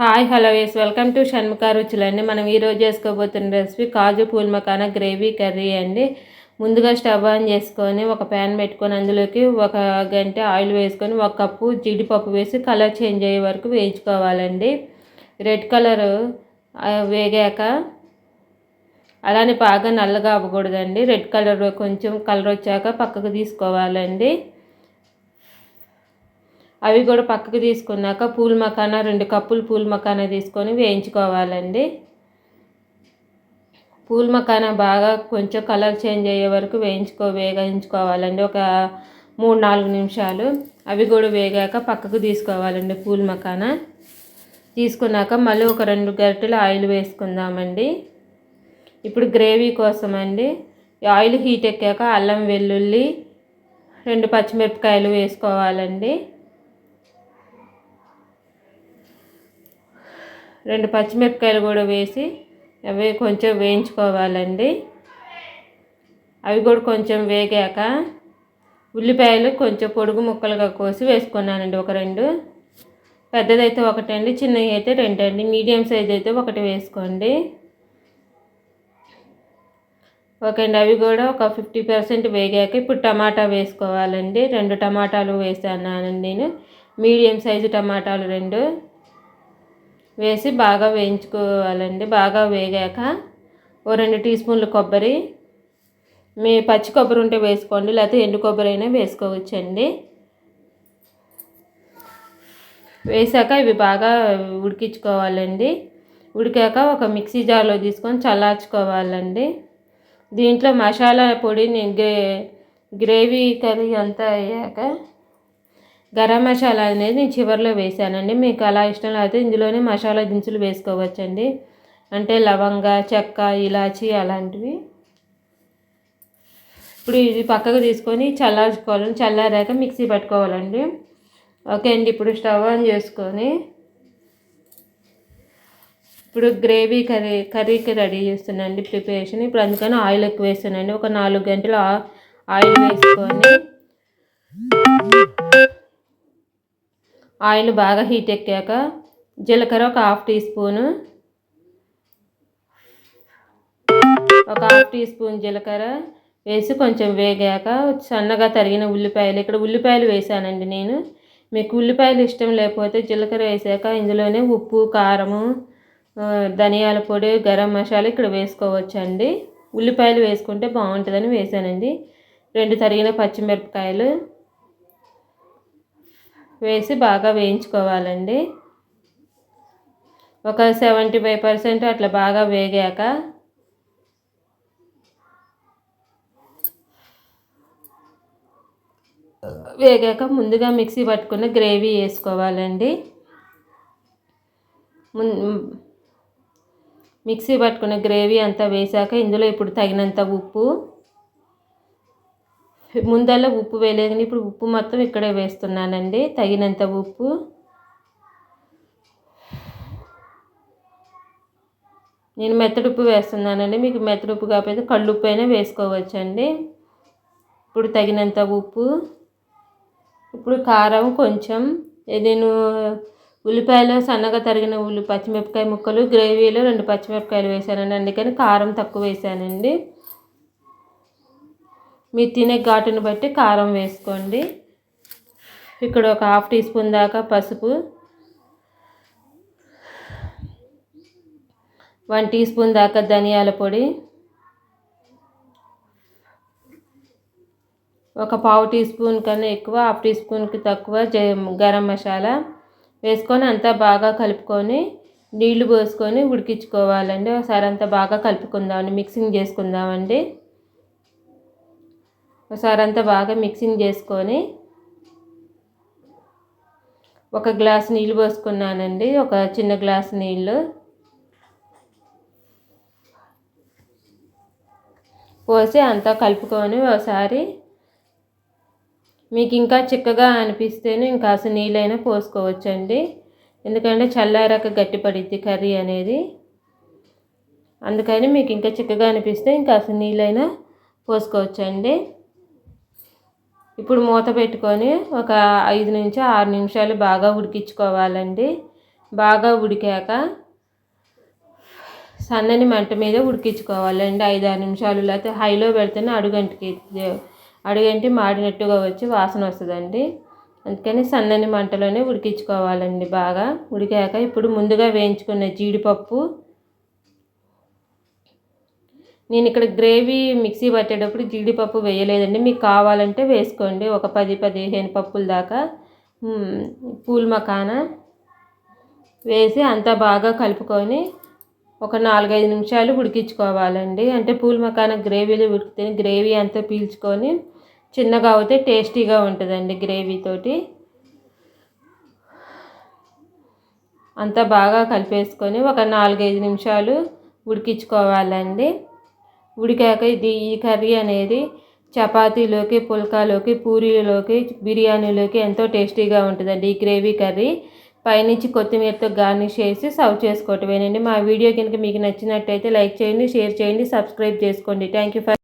Hi hello yes welcome to Shanmukha రుచులండి మనం ఈరోజు చేసుకోబోతున్న recipe kaju phool makhana gravy curry అండి. ముందుగా స్టవ్ ఆన్ చేసుకొని ఒక ప్యాన్ పెట్టుకొని అందులోకి ఒక గంట ఆయిల్ వేసుకొని ఒక కప్పు జీడిపప్పు వేసి కలర్ చేంజ్ అయ్యే వరకు వేయించుకోవాలండి. రెడ్ కలర్ వేగాక అలానే బాగా నల్లగా అవ్వకూడదండి. రెడ్ కలర్ కొంచెం కలర్ వచ్చాక పక్కకు తీసుకోవాలండి. అవి కూడా పక్కకు తీసుకున్నాక పూల్ మకానా రెండు కప్పులు పూల్ మకానా తీసుకొని వేయించుకోవాలండి. పూల్ మకానా బాగా కొంచెం కలర్ చేంజ్ అయ్యే వరకు వేయించుకో వేగించుకోవాలండి. ఒక మూడు నాలుగు నిమిషాలు అవి కూడా వేగాక పక్కకు తీసుకోవాలండి పూల్ మకానా. తీసుకున్నాక మళ్ళీ ఒక రెండు గరిటెలు ఆయిల్ వేసుకుందామండి. ఇప్పుడు గ్రేవీ కోసం అండి ఆయిల్ హీట్ ఎక్కాక అల్లం వెల్లుల్లి రెండు పచ్చిమిరపకాయలు వేసుకోవాలండి. రెండు పచ్చిమిరపకాయలు కూడా వేసి అవి కొంచెం వేయించుకోవాలండి. అవి కూడా కొంచెం వేగాక ఉల్లిపాయలు కొంచెం పొడుగు ముక్కలుగా కోసి వేసుకున్నానండి ఒక రెండు. పెద్దదైతే ఒకటండి చిన్నవి అయితే రెండండి మీడియం సైజ్ అయితే ఒకటి వేసుకోండి. ఓకే అండి అవి కూడా ఒక ఫిఫ్టీ పర్సెంట్ వేగాక ఇప్పుడు టమాటా వేసుకోవాలండి. రెండు టమాటాలు వేసానండి నేను మీడియం సైజు టమాటాలు రెండు. వేసి బాగా వేయించుకోవాలండి. బాగా వేగాక ఓ రెండు టీ స్పూన్లు కొబ్బరి మీ పచ్చి కొబ్బరి ఉంటే వేసుకోండి లేకపోతే ఎండు కొబ్బరి అయినా వేసుకోవచ్చండి. వేసాక ఇవి బాగా ఉడికించుకోవాలండి. ఉడికాక ఒక మిక్సీ జార్లో తీసుకొని చల్లార్చుకోవాలండి. దీంట్లో మసాలా పొడి గ్రే గ్రేవీ కర్రీ అంతా అయ్యాక గరం మసాలా అనేది నేను చివరిలో వేసానండి. మీకు అలా ఇష్టం లేకపోతే ఇందులోనే మసాలా దినుసులు వేసుకోవచ్చండి. అంటే లవంగ చెక్క ఇలాచి అలాంటివి. ఇప్పుడు ఇది పక్కకు తీసుకొని చల్లార్చుకోవాలని చల్లారాక మిక్సీ పట్టుకోవాలండి. ఓకే అండి ఇప్పుడు స్టవ్ ఆన్ చేసుకొని ఇప్పుడు గ్రేవీ కర్రీ కర్రీకి రెడీ చేస్తున్నాండి ప్రిపరేషన్. ఇప్పుడు అందుకని ఆయిల్ ఎక్కువ వేస్తున్నాండి ఒక నాలుగు గంటలు ఆయిల్ వేసుకొని ఆయిల్ బాగా హీట్ ఎక్కాక జీలకర్ర ఒక హాఫ్ టీ స్పూను ఒక హాఫ్ టీ స్పూన్ జీలకర్ర వేసి కొంచెం వేగాక సన్నగా తరిగిన ఉల్లిపాయలు. ఇక్కడ ఉల్లిపాయలు వేసానండి నేను. మీకు ఉల్లిపాయలు ఇష్టం లేకపోతే జీలకర్ర వేసాక ఇందులోనే ఉప్పు కారము ధనియాల పొడి గరం మసాలా ఇక్కడ వేసుకోవచ్చండి. ఉల్లిపాయలు వేసుకుంటే బాగుంటుందని వేసానండి. రెండు తరిగిన పచ్చిమిరపకాయలు వేసి బాగా వేయించుకోవాలండి. ఒక సెవెంటీ ఫైవ్ పర్సెంట్ అట్లా బాగా వేగాక వేగాక ముందుగా మిక్సీ పట్టుకున్న గ్రేవీ వేసుకోవాలండి. మిక్సీ పట్టుకున్న గ్రేవీ అంతా వేసాక ఇందులో ఇప్పుడు తగినంత ఉప్పు ముందల్లో ఉప్పు వేయలేదు ఇప్పుడు ఉప్పు మొత్తం ఇక్కడే వేస్తున్నానండి. తగినంత ఉప్పు. నేను మెత్తడుప్పు వేస్తున్నానండి. మీకు మెత్తడుప్పు కాకపోతే కళ్ళుప్పు అయినా వేసుకోవచ్చండి. ఇప్పుడు తగినంత ఉప్పు. ఇప్పుడు కారం కొంచెం. నేను ఉల్లిపాయలు సన్నగా తరిగిన ఉల్లి పచ్చిమిరపకాయ ముక్కలు గ్రేవీలో రెండు పచ్చిమిరపకాయలు వేసానండి అందుకని కారం తక్కువ వేసానండి మీరు తినే ఘాటును బట్టి కారం వేసుకోండి. ఇక్కడ ఒక హాఫ్ టీ స్పూన్ దాకా పసుపు. వన్ టీ స్పూన్ దాకా ధనియాల పొడి. ఒక పావు టీ స్పూన్ కన్నా ఎక్కువ హాఫ్ టీ స్పూన్కి తక్కువ గరం మసాలా వేసుకొని అంతా బాగా కలుపుకొని నీళ్ళు పోసుకొని ఉడికించుకోవాలండి. ఒకసారి అంతా బాగా కలుపుకుందామండి మిక్సింగ్ చేసుకుందామండి. ఒకసారి అంతా బాగా మిక్సింగ్ చేసుకొని ఒక గ్లాస్ నీళ్ళు పోసుకున్నానండి. ఒక చిన్న గ్లాస్ నీళ్ళు. పోసి అంతా కలుపుకొని ఒకసారి మీకు ఇంకా చిక్కగా అనిపిస్తేనే ఇంకా అసలు నీళ్ళైనా పోసుకోవచ్చండి. ఎందుకంటే చల్లారాక గట్టిపడిద్ది కర్రీ అనేది. అందుకని మీకు ఇంకా చిక్కగా అనిపిస్తే ఇంకా అసలు నీళ్ళైనా పోసుకోవచ్చండి. ఇప్పుడు మూత పెట్టుకొని ఒక ఐదు నుంచి ఆరు నిమిషాలు బాగా ఉడికించుకోవాలండి. బాగా ఉడికాక సన్నని మంట మీద ఉడికించుకోవాలండి. ఐదు ఆరు నిమిషాలు లేకపోతే హైలో పెడితేనే అడుగంటికి అడుగంటి మాడినట్టుగా వచ్చి వాసన వస్తుందండి. అందుకని సన్నని మంటలోనే ఉడికించుకోవాలండి బాగా. ఉడికాక ఇప్పుడు ముందుగా వేయించుకున్న జీడిపప్పు నేను ఇక్కడ గ్రేవీ మిక్సీ పట్టేటప్పుడు జీడిపప్పు వేయలేదండి. మీకు కావాలంటే వేసుకోండి. ఒక పది పదిహేను పప్పుల దాకా పూల్ మకాన వేసి అంతా బాగా కలుపుకొని ఒక నాలుగైదు నిమిషాలు ఉడికించుకోవాలండి. అంటే పూల్ మకాన గ్రేవీలో ఉడికితే గ్రేవీ అంతా పీల్చుకొని చిన్నగా అవుతే టేస్టీగా ఉంటుందండి గ్రేవీతోటి అంతా బాగా కలిపేసుకొని ఒక నాలుగైదు నిమిషాలు ఉడికించుకోవాలండి. ఉడికాక ఇది ఈ కర్రీ అనేది చపాతీలోకి పుల్కాలోకి పూరీలోకి బిర్యానీలోకి ఎంతో టేస్టీగా ఉంటుందండి ఈ గ్రేవీ కర్రీ. పైనుంచి కొత్తిమీరతో గార్నిష్ చేసి సర్వ్ చేసుకోవటమేనండి. మా వీడియో కనుక మీకు నచ్చినట్టయితే లైక్ చేయండి షేర్ చేయండి సబ్స్క్రైబ్ చేసుకోండి. Thank you for